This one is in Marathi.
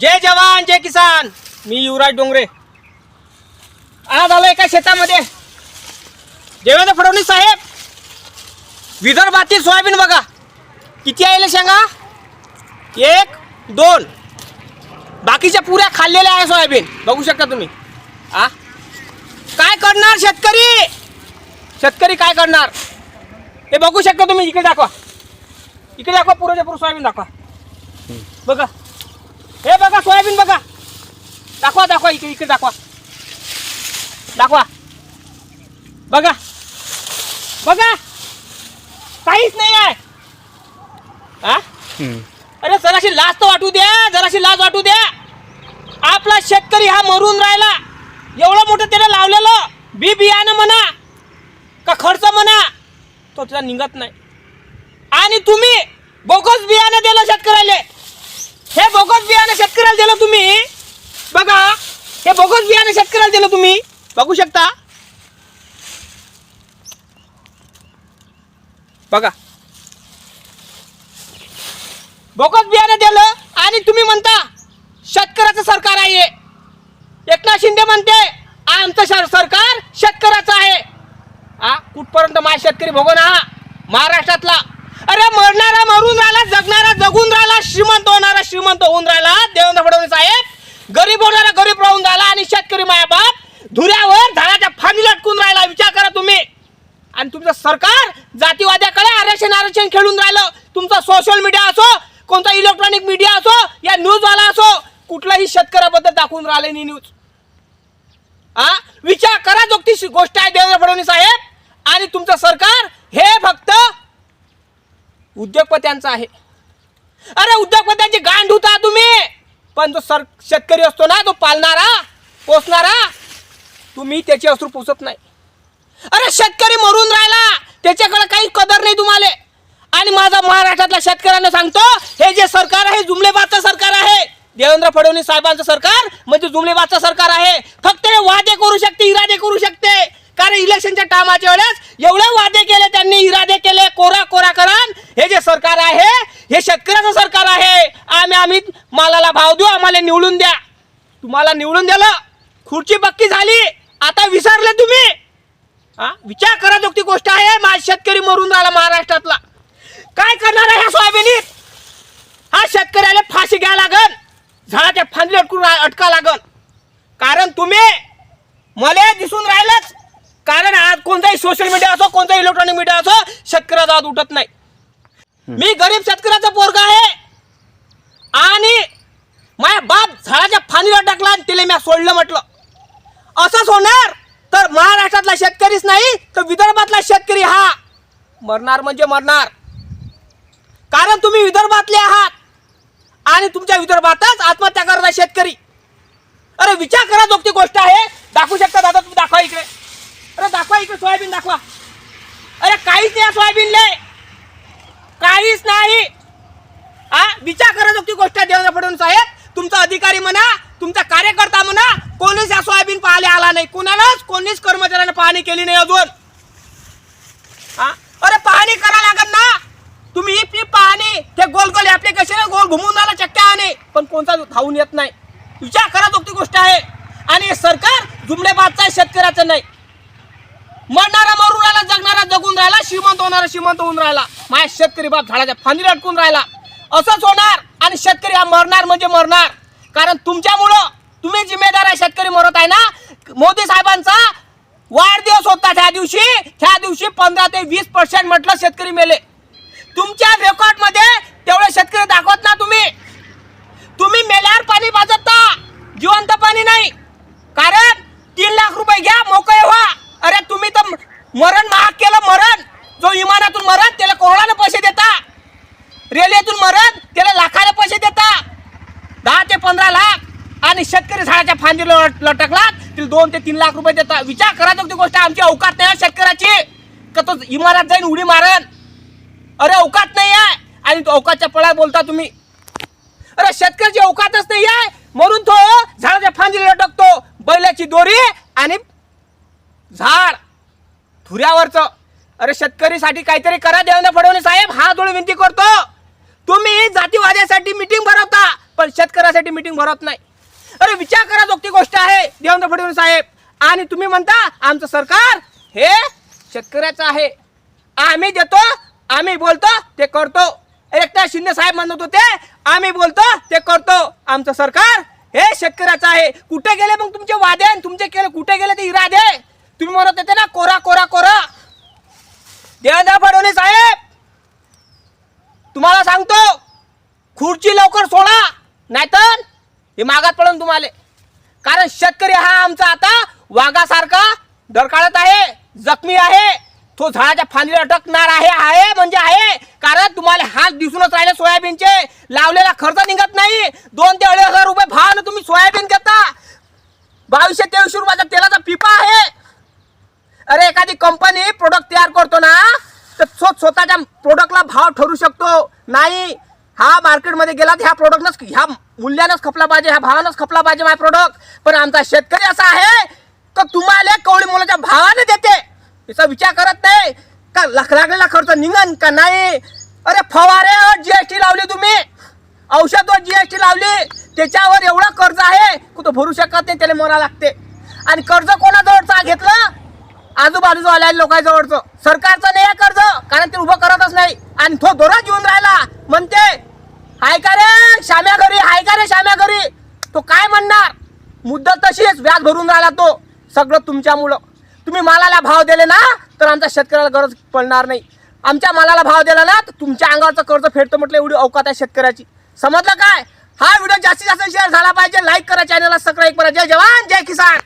जय जवान जय किसान. मी युवराज डोंगरे. आज आलो एका शेतामध्ये. देवेंद्र फडणवीस साहेब विदर्भातील सोयाबीन बघा. किती आहे शेंगा? एक दोन. बाकीच्या पुऱ्या खाल्लेल्या आहे सोयाबीन. बघू शकता तुम्ही. आ? काय करणार शेतकरी? शेतकरी काय करणार? हे बघू शकता तुम्ही. इकडे दाखवा. इकडे दाखवा पुरेच्या पुरं सोयाबीन दाखवा. बघा. हे बघा सोयाबीन बघा. दाखवा दाखवा इकडे इकडे दाखवा. दाखवा. बघा. बघा. काहीच नाही आहे. हा अरे जराशी लाज तर वाटू द्या जराशी लाज वाटू द्या. आपला शेतकरी हा मरून राहिला. एवढं मोठं त्याला लावलेलं. बी बियाणं म्हणा का खर्च म्हणा तो त्याला निघत नाही. आणि तुम्ही बोगस बियाणं दिलं शेतकऱ्याला. हे बोगस बियाणं शेतकऱ्याला दिलं तुम्ही? बघा हे बोगस बियाणे शेतकऱ्याला दिलं तुम्ही? बघू शकता? बघा. बोगस बियाणं दिलं आणि तुम्ही म्हणता शेतकऱ्याचं सरकार आहे. एकनाथ शिंदे म्हणते आमचं सरकार शेतकऱ्याचं आहे. हा कुठपर्यंत माझा शेतकरी भोगन हा महाराष्ट्रातला. अरे मरणारा मरून राहिला जगणारा जगून राहिला श्रीमंत होणारा श्रीमंत होऊन राहिला. देवेंद्र फडणवीस साहेब गरीब होणारा गरीब राहून राहिला आणि शेतकरी मायाबाप धुऱ्यावर झाडाच्या फांदी लटकून राहिला. विचार करा तुम्ही. आणि तुमचं सरकार जातीवाद्याकडे आरक्षण आरक्षण खेळून राहिलं. तुमचा सोशल मीडिया असो कोणता इलेक्ट्रॉनिक मीडिया असो या न्यूजवाला असो कुठलाही शेतकऱ्याबद्दल दाखवून राहिले नाही न्यूज हा विचार करा जोगती गोष्ट आहे देवेंद्र फडणवीस साहेब. आणि तुमचं सरकार हे फक्त उद्योगपत्यांचं आहे. अरे उद्योगपत्यांची गांड होता तुम्ही. पण जो सर शेतकरी असतो ना तो पालणारा पोसणारा तुम्ही त्याची अश्रू पोसत नाही. अरे शेतकरी मरून राहिला त्याच्याकडे काही कदर नाही तुम्हाला. आणि माझा महाराष्ट्रातल्या शेतकऱ्यांना सांगतो हे जे सरकार आहे जुमलेबादचं सरकार आहे. देवेंद्र फडणवीस साहेबांचं सरकार म्हणजे जुमलेबादचं सरकार आहे फक्त हे वादे करू शकते इरादे करू शकते कारण इलेक्शनच्या टायमाच्या वेळेस एवढे वादे केले त्यांनी इरादे केले कोरा कोरा करण हे जे सरकार आहे हे शेतकऱ्याचं सरकार आहे. आम्ही आम्ही मालाला भाव देऊ आम्हाला निवडून द्या. तुम्हाला निवडून दिलं खुर्ची पक्की झाली. आता विसरले तुम्ही. हा? विचार करा जोगती गोष्ट आहे माझ शेतकरी मरून राहिला महाराष्ट्रातला. काय करणार आहे ह्या सोयाबीनीत हा शेतकऱ्याला फाशी घ्या लागल झाडाच्या फांदी अटकून अटका लागल कारण तुम्ही मला दिसून राहिलंच कारण आज कोणताही सोशल मीडिया असो कोणताही इलेक्ट्रॉनिक मीडिया असो शेतकऱ्याचा आज उठत नाही. मी गरीब शेतकऱ्याचा पोरगा आहे. आणि माझ्या बाप झाडाच्या फांदीवर टाकला आणि तिला मी सोडलं म्हटलं. असंच होणार? तर महाराष्ट्रातला शेतकरीच नाही तर विदर्भातला शेतकरी हा. मरणार म्हणजे मरणार. कारण तुम्ही विदर्भातले आहात. आणि तुमच्या विदर्भातच आत्महत्या करता शेतकरी. अरे विचार करा जोगती गोष्ट आहे. दाखवू शकता दादा तुम्ही दाखवा इकडे. अरे दाखवा इकडे सोयाबीन दाखवा. अरे काहीच नाही सोयाबीनले. काहीच नाही. हा विचार करत होती गोष्ट देवेंद्र फडणवीस साहेब. तुमचा अधिकारी म्हणा तुमचा कार्यकर्ता म्हणा कोणीच या सोयाबीन पाहायला आला नाही. कोणालाच कोणीच कर्मचाऱ्यांना पाहणी केली नाही अजून. हा? अरे पाहणी करा लागत ना. तुम्ही ही पीक पाहणी ते गोल गोल ऍप्लिकेशन गोल घुमून आला चक्क्या आणि पण कोणता धावून येत नाही. विचार करत होती गोष्ट आहे. आणि सरकार जुमलेबादचा आहे शेतकऱ्याचं नाही. मरणारा मरून राहिला जगणारा जगून राहिला श्रीमंत होणारा श्रीमंत होऊन राहिला. माझ्या शेतकरी बाप झाडाच्या फांदी अटकून राहिला. असंच होणार आणि शेतकरी हा मरणार म्हणजे मरणार. कारण तुमच्यामुळं तुम्ही जिम्मेदार आहे शेतकरी मरत आहे ना? मोदी साहेबांचा वाढदिवस होता त्या दिवशी. त्या दिवशी पंधरा ते वीस पर्सेंट म्हटलं शेतकरी मेले. तुमच्या रेकॉर्डमध्ये तेवढे शेतकरी दाखवत ना तुम्ही. तुम्ही मेल्यावर पाणी पाजता जिवंत पाणी नाही कारण तीन लाख रुपये घ्या मोकळे व्हा अरे तुम्ही तर मरण महाग केलं मरण जो विमानातून मरण त्याला कोणाला पैसे देता रेल्वेतून मरण त्याला लाखाला पैसे देता दहा ते पंधरा लाख आणि शेतकरी झाडाच्या फांदीला लटकला तिला दोन ते तीन लाख रुपये देता विचार करा ती गोष्ट. आमची अवकात नाही आहे शेतकऱ्याची. का तो इमारात जाईन उडी मारण अरे अवकात नाही आहे आणि तो अवकातच्या पळात बोलता तुम्ही. अरे शेतकऱ्याची अवकातच नाही आहे म्हणून तो झाडाच्या फांदीला लटकतो. बैलाची दोरी आणि झाड. धुऱ्यावरचं. अरे शेतकरीसाठी काहीतरी करा देवेंद्र फडणवीस साहेब. हा जोड विनंती करतो. तुम्ही जातीवाद्यासाठी मिटिंग भरवता पण शेतकऱ्यासाठी मिटिंग भरवत नाही. अरे विचार करा जोगती गोष्ट आहे. देवेंद्र फडणवीस साहेब. आणि तुम्ही म्हणता आमचं सरकार हे शेतकऱ्याचं आहे. आम्ही देतो आम्ही बोलतो ते करतो. एकनाथ शिंदे साहेब म्हणत होते आम्ही बोलतो ते करतो. आमचं सरकार हे शेतकऱ्याचं आहे. कुठे गेले मग तुमचे वादे तुमचे केले कुठे गेले ते इरादे? तुम्ही म्हणत होते ना कोरा कोरा कोरा. देवेंद्र फडणवीस साहेब तुम्हाला सांगतो खुर्ची लवकर सोडा नाहीतर हे मागात पडून तुम्हाला. कारण शेतकरी हा आमचा आता वाघासारखा डरकाळत आहे जखमी आहे. तो झाडाच्या फांदीला अटकणार आहे आहे म्हणजे आहे. कारण तुम्हाला हात दिसूनच राहिले सोयाबीनचे. लावलेला खर्च निघत नाही. दोन ते अडीच हजार रुपये भाव तुम्ही सोयाबीन घेता. बावीसशे तेवीसशे रुपयाचा तेलाचा पिपा आहे. अरे एखादी कंपनी प्रोडक्ट तयार करतो ना तर स्वतःच्या प्रोडक्टला भाव ठरू शकतो. नाही. हा मार्केटमध्ये गेला तर ह्या प्रोडक्टनंच ह्या मूल्यानंच खपला पाहिजे ह्या भावानंच खपला पाहिजे माय प्रोडक्ट पण आमचा शेतकरी असा आहे तर तुम्हाला कवळी मुलाच्या भावाने देते. याचा विचार करत नाही. का लाख लागलेला खर्च निघन का नाही? अरे फवारे हो, जीएसटी लावली तुम्ही. औषधवर जीएसटी हो, लावली. त्याच्यावर एवढं कर्ज आहे कुठं भरू शकत नाही त्याला मरा लागते. आणि कर्ज कोणाजवळचा? घेतलं? आजूबाजूच्या लोकांजवळचं. सरकारचं नाही आहे कर्ज कारण ते उभं करतच नाही. आणि तो दोरा येऊन राहिला म्हणते हाय का रे श्याम्या घरी हाय का रे श्याम्या घरी तो काय म्हणणार मुद्दत तशीच व्याज भरून राहिला तो. सगळं तुमच्यामुळं. तुम्ही मालाला भाव दिले ना तर आमच्या शेतकऱ्याला गरज पडणार नाही. आमच्या मालाला भाव दिला ना तर तुमच्या अंगावरचं कर्ज फेडतो म्हटलं एवढी अवकात आहे शेतकऱ्याची. समजलं काय? हा व्हिडिओ जास्तीत जास्त शेअर झाला पाहिजे. लाईक करा चॅनलला सबस्क्राईब करा. जय जवान जय किसान.